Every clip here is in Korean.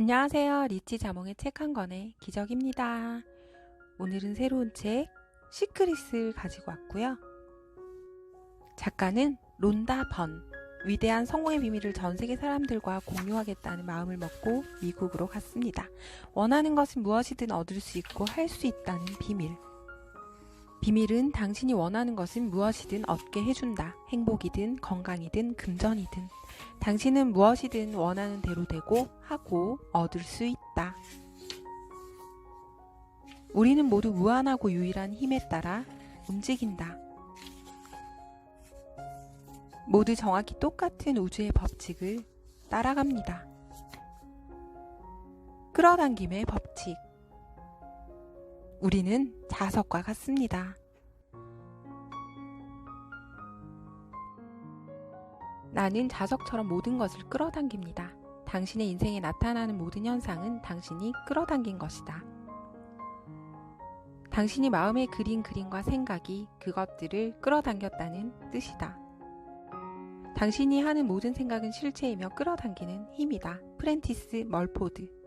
안녕하세요. 리치 자몽의 책 한 권의 기적입니다. 오늘은 새로운 책 시크릿을 가지고 왔고요. 작가는 론다 번. 위대한 성공의 비밀을 전 세계 사람들과 공유하겠다는 마음을 먹고 미국으로 갔습니다. 원하는 것은 무엇이든 얻을 수 있고 할 수 있다는 비밀. 비밀은 당신이 원하는 것은 무엇이든 얻게 해준다. 행복이든 건강이든 금전이든. 당신은 무엇이든 원하는 대로 되고 하고 얻을 수 있다. 우리는 모두 무한하고 유일한 힘에 따라 움직인다. 모두 정확히 똑같은 우주의 법칙을 따라갑니다. 끌어당김의 법칙. 우리는 자석과 같습니다. 나는 자석처럼 모든 것을 끌어당깁니다. 당신의 인생에 나타나는 모든 현상은 당신이 끌어당긴 것이다. 당신이 마음에 그린 그림과 생각이 그것들을 끌어당겼다는 뜻이다. 당신이 하는 모든 생각은 실체이며 끌어당기는 힘이다. 프렌티스 멀포드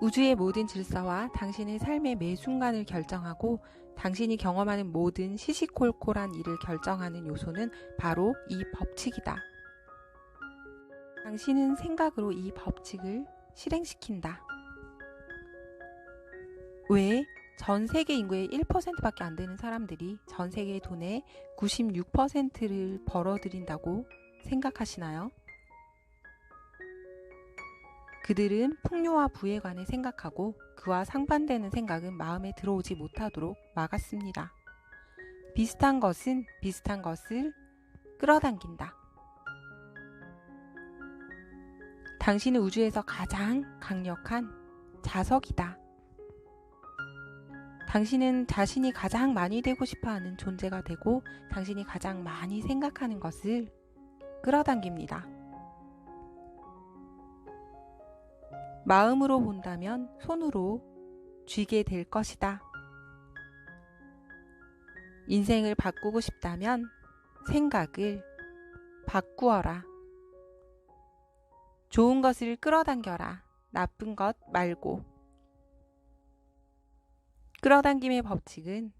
우주의 모든 질서와 당신의 삶의 매 순간을 결정하고 당신이 경험하는 모든 시시콜콜한 일을 결정하는 요소는 바로 이 법칙이다. 당신은 생각으로 이 법칙을 실행시킨다. 왜 전 세계 인구의 1%밖에 안 되는 사람들이 전 세계의 돈의 96%를 벌어들인다고 생각하시나요? 그들은 풍요와 부에 관해 생각하고 그와 상반되는 생각은 마음에 들어오지 못하도록 막았습니다. 비슷한 것은 비슷한 것을 끌어당긴다. 당신은 우주에서 가장 강력한 자석이다. 당신은 자신이 가장 많이 되고 싶어 하는 존재가 되고 당신이 가장 많이 생각하는 것을 끌어당깁니다. 마음으로 본다면 손으로 쥐게 될 것이다. 인생을 바꾸고 싶다면 생각을 바꾸어라. 좋은 것을 끌어당겨라. 나쁜 것 말고. 끌어당김의 법칙은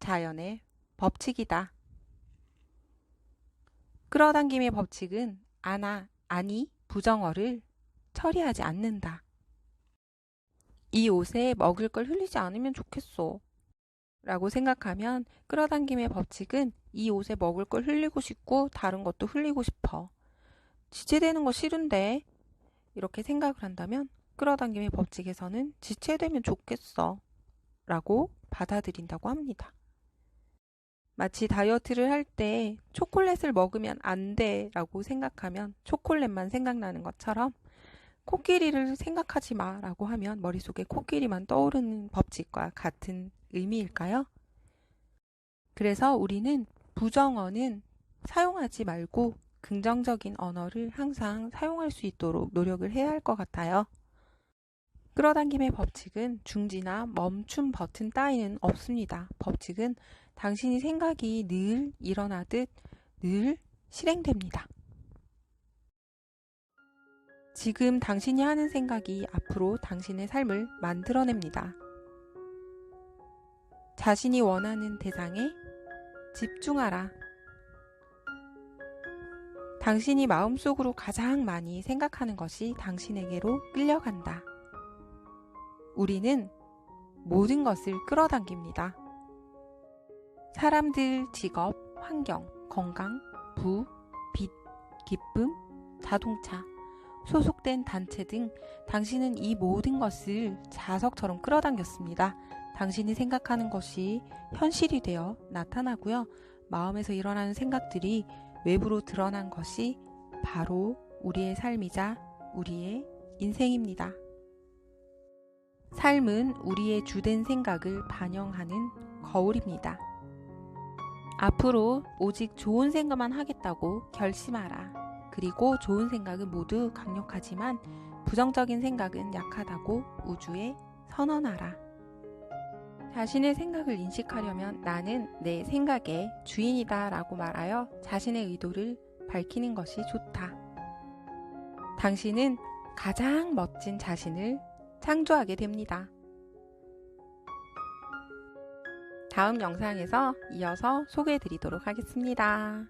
자연의 법칙이다. 끌어당김의 법칙은 아나, 아니, 부정어를 처리하지 않는다. 이 옷에 먹을 걸 흘리지 않으면 좋겠어. 라고 생각하면 끌어당김의 법칙은 이 옷에 먹을 걸 흘리고 싶고 다른 것도 흘리고 싶어. 지체되는 거 싫은데 이렇게 생각을 한다면 끌어당김의 법칙에서는 지체되면 좋겠어. 라고 받아들인다고 합니다. 마치 다이어트를 할 때 초콜릿을 먹으면 안 돼 라고 생각하면 초콜릿만 생각나는 것처럼 코끼리를 생각하지 마 라고 하면 머릿속에 코끼리만 떠오르는 법칙과 같은 의미일까요? 그래서 우리는 부정어는 사용하지 말고 긍정적인 언어를 항상 사용할 수 있도록 노력을 해야 할 것 같아요. 끌어당김의 법칙은 중지나 멈춤 버튼 따위는 없습니다. 법칙은 당신이 생각이 늘 일어나듯 늘 실행됩니다. 지금 당신이 하는 생각이 앞으로 당신의 삶을 만들어냅니다. 자신이 원하는 대상에 집중하라. 당신이 마음속으로 가장 많이 생각하는 것이 당신에게로 끌려간다. 우리는 모든 것을 끌어당깁니다. 사람들, 직업, 환경, 건강, 부, 빚, 기쁨, 자동차, 소속된 단체 등 당신은 이 모든 것을 자석처럼 끌어당겼습니다. 당신이 생각하는 것이 현실이 되어 나타나고요. 마음에서 일어나는 생각들이 외부로 드러난 것이 바로 우리의 삶이자 우리의 인생입니다. 삶은 우리의 주된 생각을 반영하는 거울입니다. 앞으로 오직 좋은 생각만 하겠다고 결심하라. 그리고 좋은 생각은 모두 강력하지만 부정적인 생각은 약하다고 우주에 선언하라. 자신의 생각을 인식하려면 나는 내 생각의 주인이다 라고 말하여 자신의 의도를 밝히는 것이 좋다. 당신은 가장 멋진 자신을 창조하게 됩니다. 다음 영상에서 이어서 소개해 드리도록 하겠습니다.